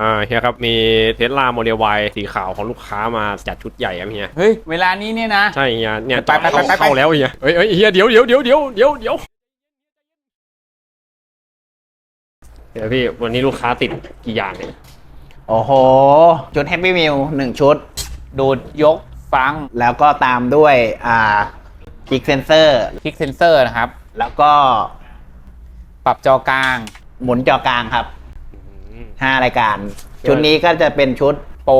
อ่าเฮียครับมีเทสลาโมเดล Y สีขาวของลูกค้ามาจัดชุดใหญ่ครับเฮียเฮ้ย เวลานี้เนี่ยนะ ใช่เฮียเนี่ยไปไปไปไปไปเข้าแล้วเฮียเฮ้ยเฮ้ยเฮียเดี๋ยวเดี๋ยวเดี๋ยวเดี๋ยวเดี๋ยวเดี๋ยวเดี๋ยวพี่วันนี้ลูกค้าติดกี่อย่างเนี่ยโอ้โห ชุดแฮปปี้มิลหนึ่งชุด ดูดยกฟังแล้วก็ตามด้วย อ่าคิกเซนเซอร์คลิกเซนเซอร์นะครับ แล้วก็ปรับจอกลาง หมุนจอกลางครับ อืม5รายการ ชุดนี้ก็จะเป็นชุดโปร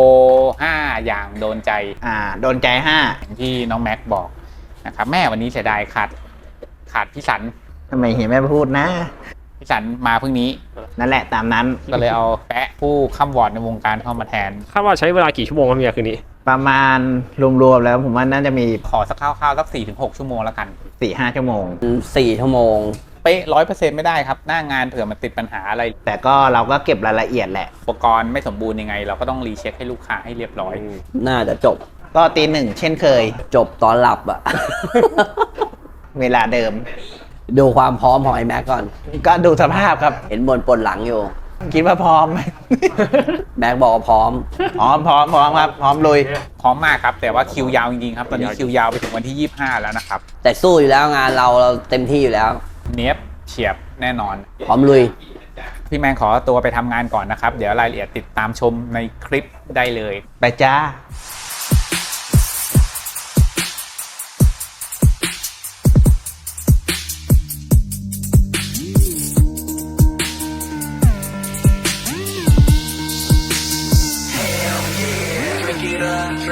5อย่างโดนใจอ่าโดนใจอย่างที่น้องแม็กบอกนะครับแม่วันนี้เสียดายขาดขาดพี่สัน5ทำไมเห็นแม่พูดนะพี่สันมาเพิ่งนี้ นั่นแหละตามนั้นก็เลยเอาแปะผู้ข้ามวอร์ดในวงการเข้ามาแทนคาดว่าใช้เวลากี่ชั่วโมงครับเฮียคืนนี้ ประมาณรวมๆแล้วผมว่าน่าจะมีขอสักคร่าวๆสัก4-6ถึงชั่วโมงแล้วกัน 4-5 ชั่วโมงสี่ชั่วโมง เป๊ะร้อยเปอร์เซ็นต์ไม่ได้ครับ หน้างานเผื่อมันติดปัญหาอะไร แต่ก็เราก็เก็บรายละเอียดแหละ อุปกรณ์ไม่สมบูรณ์ยังไง เราก็ต้องรีเช็คให้ลูกค้าให้เรียบร้อย น่าจะจบ ก็ตีหนึ่งเช่นเคย จบตอนหลับอะ เวลาเดิม ดูความพร้อมของไอ้แม็กก่อน ก็ดูสภาพครับ เห็นบนปวดหลังอยู่ คิดว่าพร้อมไหม แม็กบอกว่าพร้อมอ๋อพร้อมพร้อมครับพร้อมลุยพร้อมมากครับ แต่ว่าคิวยาวจริงๆครับ ตอนนี้คิวยาวไปถึงวันที่ 25 แล้วนะครับ แต่สู้อยู่แล้วงานเราเราเต็มที่อยู่แล้ว เนี้ยบเฉียบแน่นอน พร้อมลุย พี่แมนขอตัวไปทำงานก่อนนะครับ เดี๋ยวรายละเอียดติดตามชมในคลิปได้เลย ไปจ้า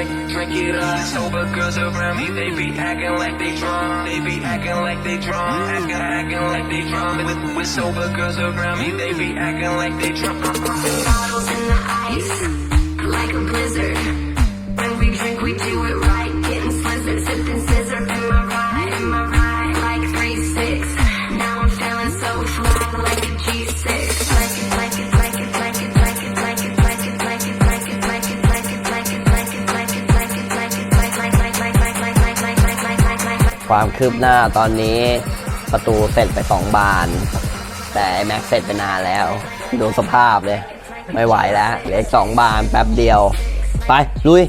drink, drink it up. Sober girls around me, they be acting like they drunk. They be acting like they drunk, acting, acting like they drunk. With, with sober girls around me, they be acting like they drunk. bottles in the ice, like a blizzard. When we drink, we do it ความคืบหน้าตอนนี้ประตูเสร็จไปสองบาน แต่แม็กเสร็จไปนานแล้ว ดูสภาพเลย ไม่ไหวแล้วเหลือสองบานแป๊บเดียว ไป ลุย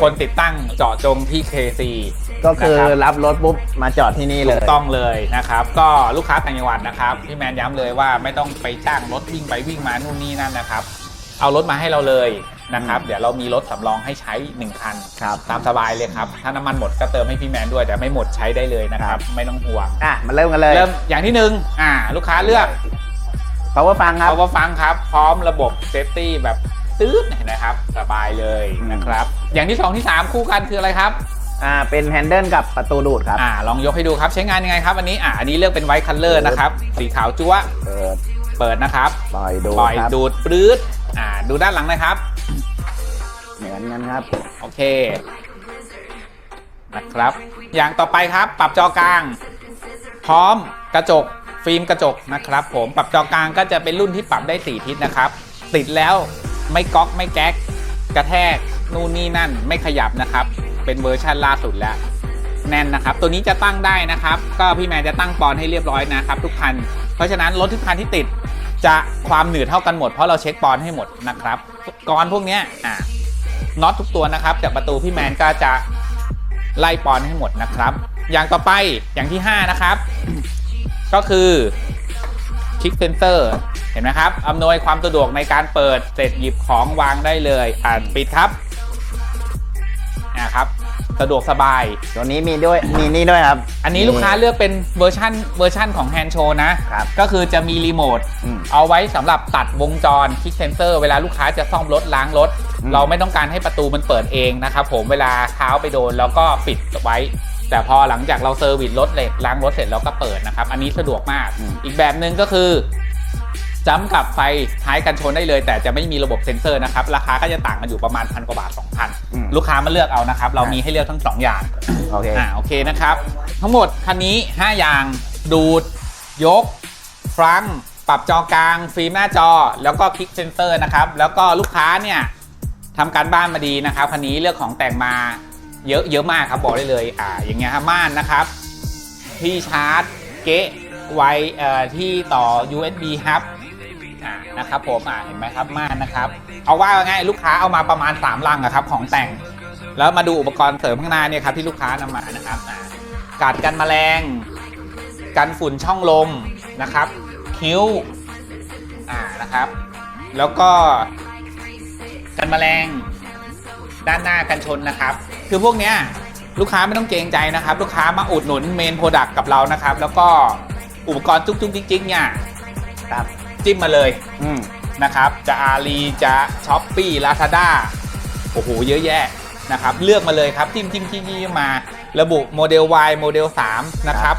คนติดตั้ง เจาะจงที่ KC ก็คือนะรับรับรถปุ๊บมาจอดที่นี่เลถูย กต้องเลยนะครับ ก็ลูกค้าต่างจังหวัดนะครับพี่แมนย้ำเลยว่าไม่ต้องไปจ้างรถวิ่งไปวิ่งมานู่นนี่นั่นนะครับ เอารถมาให้เราเลยนะครับ เดี๋ยวเรามีรถสำรองให้ใช้ 1 คัน ครับ ตามสบายเลยครับ ถ้าน้ำมันหมดก็เติมให้พี่แมนด้วย แต่ไม่หมดใช้ได้เลยนะครับ ไม่ต้องห่วง อะมาเริ่มกันเลย เริ่มอย่างที่หนึ่งอ่า ลูกค้าเลือก power ฟังครับเอาว่าฟังครับ พร้อมระบบเซฟตี้แบบ ตืดเห็นะครับสบายเลยนะครับ อย่างที่สองที่สามคู่กันคืออะไรครับอ่าเป็นแฮนเดิลกับประตูดูดครับอ่าลองยกให้ดูครับใช้งานยังไงครับอันนี้อ่าอันนี้เลือกเป็นไวท์คัลเลอร์นะครับ สีขาวจั๊วะเปิดเปิดนะครับปล่อยดูปล่อยครับดูดปลื้ดอ่าดูด้านหลังนะครับ เหมือนกันครับโอเคนะครับ อย่างต่อไปครับปรับจอกลาง พร้อมกระจกฟิล์มกระจกนะครับ ผมปรับจอกลางก็จะเป็นรุ่นที่ปรับได้ 4 ทิศนะครับ ติดแล้ว ไม่ก๊อกไม่แก๊ก กระแทกนู่นนี่นั่นไม่ขยับนะครับ เป็นเวอร์ชันล่าสุดแล้ว แน่นนะครับ ตัวนี้จะตั้งได้นะครับ ก็พี่แมนจะตั้งปอนให้เรียบร้อยนะครับ ทุกคัน เพราะฉะนั้นรถทุกคันที่ติดจะความหนืดเท่ากันหมดเพราะเราเช็คปอนให้หมดนะครับกรพวกนี้อ่าน็อตทุกตัวนะครับจากประตูพี่แมนก็จะไล่ปอนให้หมดนะครับ อย่างต่อไปอย่างที่ 5 นะครับ ก็คือ คลิกเซนเซอร์เห็นไหมครับอำนวยความสะดวกในการเปิดเสร็จหยิบของวางได้เลยอ่านปิดครับนะครับสะดวกสบาย ตัวนี้มีด้วยมีนี่ด้วยครับ อันนี้ลูกค้าเลือกเป็นเวอร์ชันเวอร์ชันของแฮนด์โชว์นะ ครับก็คือจะมีรีโมทอืม เอาไว้สำหรับตัดวงจรคลิกเซนเซอร์เวลาลูกค้าจะซ่อมรถล้างรถ อืม เราไม่ต้องการให้ประตูมันเปิดเองนะครับผมเวลาเท้าไปโดนแล้วก็ปิดไว้ แต่พอหลังจากเราเซอร์วิสรถเสร็จล้างรถเสร็จเราก็เปิดนะครับ อันนี้สะดวกมาก อีกแบบหนึ่งก็คือจ้ำกับไฟท้ายกันชนได้เลย แต่จะไม่มีระบบเซ็นเซอร์นะครับ ราคาก็จะต่างกันอยู่ประมาณพันกว่าบาทอืม2,000 ลูกค้ามาเลือกเอานะครับ เรามีให้เลือกทั้งสองอย่าง โอเคอ่าโอเคนะครับ ทั้งหมดคันนี้ 5 อย่าง ดูด ยก ฟรังก์ปรับจอกลาง ฟิล์มหน้าจอ แล้วก็คลิกเซนเซอร์นะครับ แล้วก็ลูกค้าเนี่ยทำการบ้านมาดีนะครับคันนี้เลือกของแต่งมา เยอะเยอะมากครับบอกได้เลยอ่าอย่างเงี้ยครับม่านนะครับ ที่ชาร์จเก๊ะไว้เอ่อที่ต่อ USB ครับอ่านะครับผมอ่าเห็นไหมครับม่านนะครับ เอาว่าง่ายลูกค้าเอามาประมาณ3ลังอะครับของแต่ง แล้วมาดูอุปกรณ์เสริมข้างหน้าเนี่ยครับที่ลูกค้านำมานะครับอากัดกันแมลงกันฝุ่นช่องลมนะครับ คิ้วอ่านะครับ แล้วก็กันแมลง ด้านหน้ากันชนนะครับ คือพวกเนี้ยลูกค้าไม่ต้องเกรงใจนะครับ ลูกค้ามาอุดหนุนเมนโปรดักต์กับเรานะครับ แล้วก็อุปกรณ์จุกๆจริงๆเนี่ยครับจิ้มมาเลยอืมนะครับ จะอารีจะช้อปปี้ลาซาด้าโอ้โหเยอะแยะนะครับ เลือกมาเลยครับจิ้มจิ้มจิ้มจิ้มมา ระบุโมเดล Y โมเดล 3 นะครับ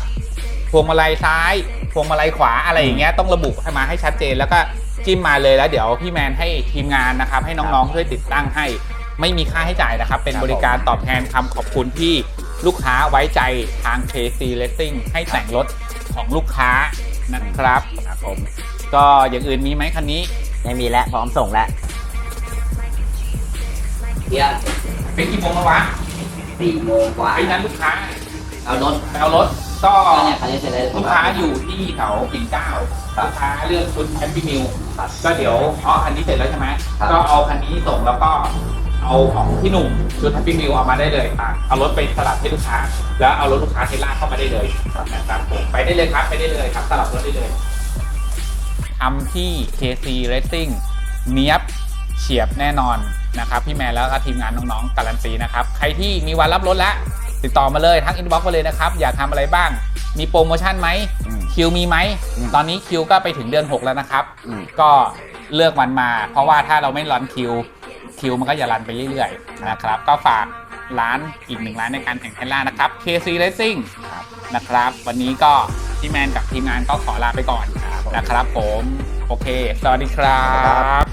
พวงมาลัยซ้ายพวงมาลัยขวาอะไรอย่างเงี้ยต้องระบุให้มาให้ชัดเจนแล้วก็จิ้มมาเลยแล้วเดี๋ยวพี่แมนให้ทีมงานนะครับ ให้น้องๆช่วยติดตั้งให้ ไม่มีค่าให้จ่ายนะครับ เป็นครับบริการตอบแทนคำขอบคุณที่ลูกค้าไว้ใจทาง KC Racing ให้แต่งรถของลูกค้านะครับครับผมก็อย่างอื่นมีไหมคันนี้ ไม่มีแล้วพร้อมส่งแล้วเดี๋ยวเป็นกี่โมงแล้ววะสี่โมงกว่าไอ้นั้นลูกค้าเอารถไปเอารถก็ก็เนี่ยคันนี้เสร็จแล้วลูกค้าอยู่ที่แถวปิ่นเกล้าลูกค้าเลือกชุดแฮปปี้มิวก็เดี๋ยวอ๋อคันนี้เสร็จแล้วใช่ไหมก็เอาคันนี้ส่งแล้วก็ เอาของพี่หนุ่มชุดแฮปปี้มิวเอามาได้เลยอะเอารถไปสลับให้ลูกค้า แล้วเอารถลูกค้าเทสลาเข้ามาได้เลยนะครับผมไปได้เลยครับไปได้เลยครับสลับรถได้เลยทำที่ KC Racing เนี้ยบเฉียบแน่นอนนะครับพี่แมนแล้วก็ทีมงานน้องๆการันตีนะครับใครที่มีวันรับรถแล้วติดต่อมาเลยทักอินบ็อกซ์มาเลยนะครับ อยากทำอะไรบ้าง มีโปรโมชั่นไหมอืมคิวมีไหมอืมตอนนี้คิวก็ไปถึงเดือน 6 แล้วนะครับอืมก็เลือกวันมา เพราะว่าถ้าเราไม่รันคิว คิวมันก็จะรันไปเรื่อยๆนะครับก็ฝากร้านอีกหนึ่งร้านในการแข่งเทนล่านะครับ KC Racing นะครับ วันนี้ก็พี่แมนกับทีมงานก็ขอลาไปก่อนนะครับผม โอเค สวัสดีครับ